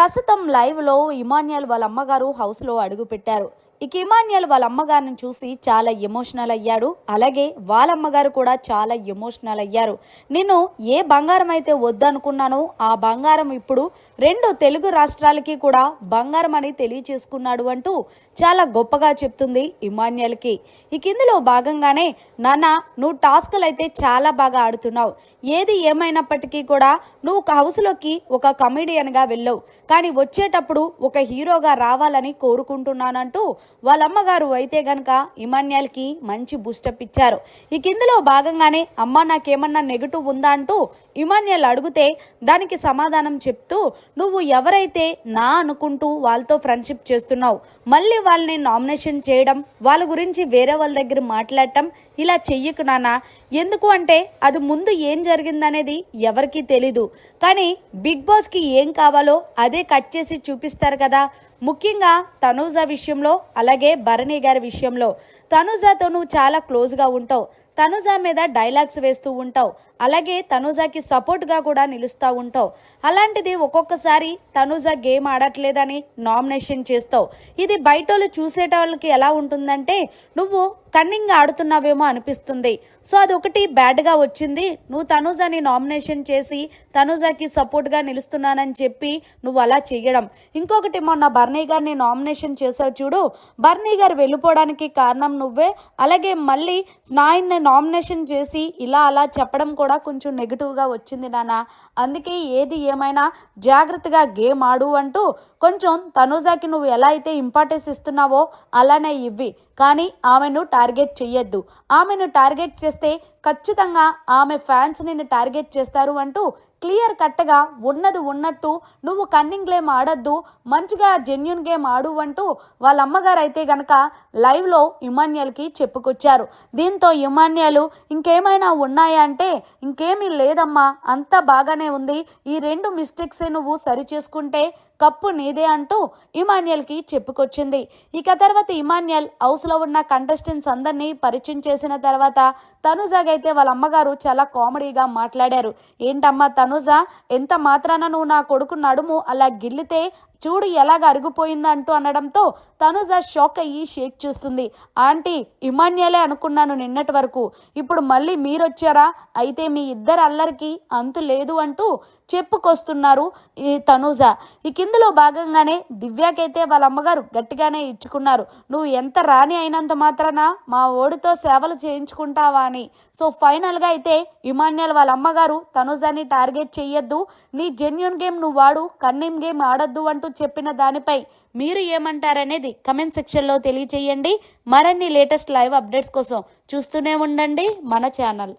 ప్రస్తుతం లైవ్లో ఇమాన్యుయల్ వాళ్ళ అమ్మగారు హౌస్లో అడుగు పెట్టారు ఇక ఇమాన్యుయల్ వాళ్ళ అమ్మగారిని చూసి చాలా ఎమోషనల్ అయ్యాడు. అలాగే వాళ్ళ అమ్మగారు కూడా చాలా ఎమోషనల్ అయ్యారు. నేను ఏ బంగారం అయితే వద్దనుకున్నానో ఆ బంగారం ఇప్పుడు రెండు తెలుగు రాష్ట్రాలకి కూడా బంగారం అని తెలియచేసుకున్నాడు అంటూ చాలా గొప్పగా చెప్తుంది ఇమాన్యుయల్కి. ఇక ఇందులో భాగంగానే నాన్న నువ్వు టాస్కులు అయితే చాలా బాగా ఆడుతున్నావు. ఏది ఏమైనప్పటికీ కూడా నువ్వు ఒక హౌస్లోకి ఒక కమెడియన్గా వెళ్ళవు. కానీ వచ్చేటప్పుడు ఒక హీరోగా రావాలని కోరుకుంటున్నానంటూ వాళ్ళ అమ్మగారు అయితే గనక ఇమాన్యాల్కి మంచి బూస్టప్ ఇచ్చారు. ఇక ఇందులో భాగంగానే అమ్మ నాకేమన్నా నెగటివ్ ఉందా అంటూ ఇమాన్యుల్ అడిగితే దానికి సమాధానం చెప్తూ నువ్వు ఎవరైతే నా అనుకుంటూ వాళ్ళతో ఫ్రెండ్షిప్ చేస్తున్నావు మళ్ళీ వాళ్ళని నామినేషన్ చేయడం వాళ్ళ గురించి వేరే వాళ్ళ దగ్గర మాట్లాడటం ఇలా చెయ్యకు నానా ఎందుకు అంటే అది ముందు ఏం జరిగిందనేది ఎవరికీ తెలీదు. కానీ బిగ్ బాస్కి ఏం కావాలో అదే కట్ చేసి చూపిస్తారు కదా. ముఖ్యంగా తనూజ విషయంలో అలాగే భరణి గారి విషయంలో. తనూజాతో నువ్వు చాలా క్లోజ్గా ఉంటావు. తనుజ మీద డైలాగ్స్ వేస్తూ ఉంటావు. అలాగే తనుజాకి సపోర్ట్గా కూడా నిలుస్తూ ఉంటావు. అలాంటిది ఒక్కొక్కసారి తనుజ గేమ్ ఆడట్లేదని నామినేషన్ చేస్తావు. ఇది బయట వాళ్ళు చూసేటోళ్ళకి ఎలా ఉంటుందంటే నువ్వు కన్నింగ్ ఆడుతున్నావేమో అనిపిస్తుంది. సో అది ఒకటి బ్యాడ్గా వచ్చింది. నువ్వు తనుజాని నామినేషన్ చేసి తనుజాకి సపోర్ట్గా నిలుస్తున్నానని చెప్పి నువ్వు అలా చేయడం. ఇంకొకటి మొన్న బర్నీ గారిని నామినేషన్ చేసావు చూడు. బర్నీ గారు వెళ్ళిపోవడానికి కారణం నువ్వే. అలాగే మళ్ళీ నాయన్ని నామినేషన్ చేసి ఇలా అలా చెప్పడం కూడా కొంచెం నెగిటివ్గా వచ్చింది నాన్న అందుకే ఏది ఏమైనా జాగ్రత్తగా గేమ్ ఆడు అంటూ కొంచెం తనుజాకి నువ్వు ఎలా అయితే ఇంపార్టెన్స్ ఇస్తున్నావో అలానే ఇవ్వి. కానీ ఆమెను టార్గెట్ చెయ్యొద్దు. ఆమెను టార్గెట్ చేస్తే ఖచ్చితంగా ఆమె ఫ్యాన్స్ నిన్ను టార్గెట్ చేస్తారు అంటూ క్లియర్ కట్గా ఉన్నది ఉన్నట్టు నువ్వు కన్నింగ్ గేమ్ ఆడద్దు మంచిగా జెన్యున్ గేమ్ ఆడు అంటూ వాళ్ళ అమ్మగారు అయితే గనక లైవ్లో ఇమాన్యల్కి చెప్పుకొచ్చారు. దీంతో ఇమాన్యాలు ఇంకేమైనా ఉన్నాయా అంటే ఇంకేమీ లేదమ్మా అంతా బాగానే ఉంది. ఈ రెండు మిస్టేక్స్ నువ్వు సరి చేసుకుంటే కప్పు నీదే అంటూ ఇమాన్యల్కి చెప్పుకొచ్చింది. ఇక తర్వాత ఇమాన్యల్ హౌస్లో ఉన్న కంటెస్టెంట్స్ అందరినీ పరిచయం చేసిన తర్వాత అలాగైతే వాళ్ళ అమ్మగారు చాలా కామెడీగా మాట్లాడారు. ఏంటమ్మా తనుజ? ఎంత మాత్రాన నువ్వు నా కొడుకు నడుము అలా గిల్లితే చూడు ఎలాగ అరిగిపోయిందంటూ అనడంతో తనుజ షాక్ అయ్యి షేక్ చూస్తుంది. ఆంటీ ఇమాన్యాలే అనుకున్నాను నిన్నటి వరకు. ఇప్పుడు మళ్ళీ మీరొచ్చారా? అయితే మీ ఇద్దరు అల్లరికి అంతు లేదు అంటూ చెప్పుకొస్తున్నారు ఈ తనూజ. ఈ కిందలో భాగంగానే దివ్యాకైతే వాళ్ళ అమ్మగారు గట్టిగానే ఇచ్చుకున్నారు. నువ్వు ఎంత రాణి అయినంత మాత్రాన మా ఓడితో సేవలు చేయించుకుంటావా అని. సో ఫైనల్గా అయితే ఇమాన్యాల్ వాళ్ళ అమ్మగారు తనుజాని టార్గెట్ చెయ్యొద్దు. నీ జెన్యున్ గేమ్ నువ్వు వాడు కన్నీం గేమ్ ఆడొద్దు అంటూ చెప్పిన దానిపై మీరు ఏమంటారనేది కమెంట్ సెక్షన్లో తెలియచేయండి. మరిన్ని లేటెస్ట్ లైవ్ అప్డేట్స్ కోసం చూస్తూనే ఉండండి మన ఛానల్